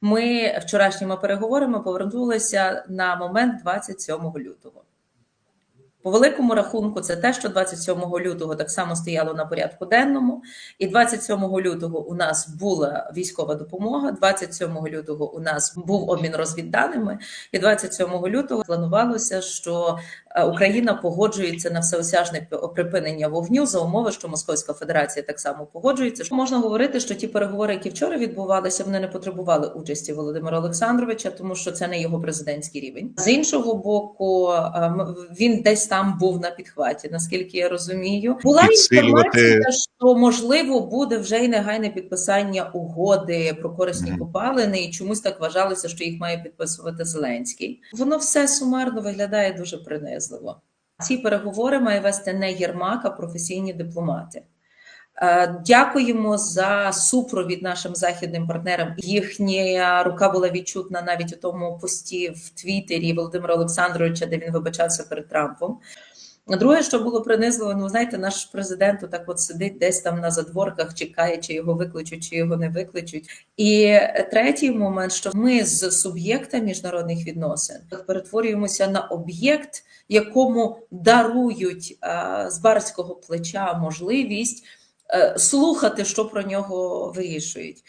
Ми вчорашніми переговорами повернулися на момент 27 лютого. По великому рахунку, це те, що 27 лютого так само стояло на порядку денному, і 27 лютого у нас була військова допомога. 27 лютого у нас був обмін розвідданими, і 27 лютого планувалося, що Україна погоджується на всеосяжне припинення вогню за умови, що Московська Федерація так само погоджується. Що можна говорити, що ті переговори, які вчора відбувалися, вони не потребували участі Володимира Олександровича, тому що це не його президентський рівень. З іншого боку, е, він десь там був на підхваті, наскільки я розумію. Була інформація, що можливо буде вже й негайне підписання угоди про корисні Мгм. копалини, і чомусь так вважалося, що їх має підписувати Зеленський. Воно все сумарно виглядає дуже принизливо. Ці переговори має вести не Єрмак, а професійні дипломати. Е, Дякуємо за супровід нашим західним партнерам. Їхня рука була відчутна навіть у тому пості в Твіттері Володимира Олександровича, де він вибачався перед Трампом. А Друге, що було принизливо, ну знаєте, наш президент отак от сидить десь там на задворках, чекає, чи його викличуть, чи його не викличуть. І третій момент, що ми з суб'єкта міжнародних відносин перетворюємося на об'єкт, якому дарують а, з барського плеча можливість е, слухати, що про нього вирішують.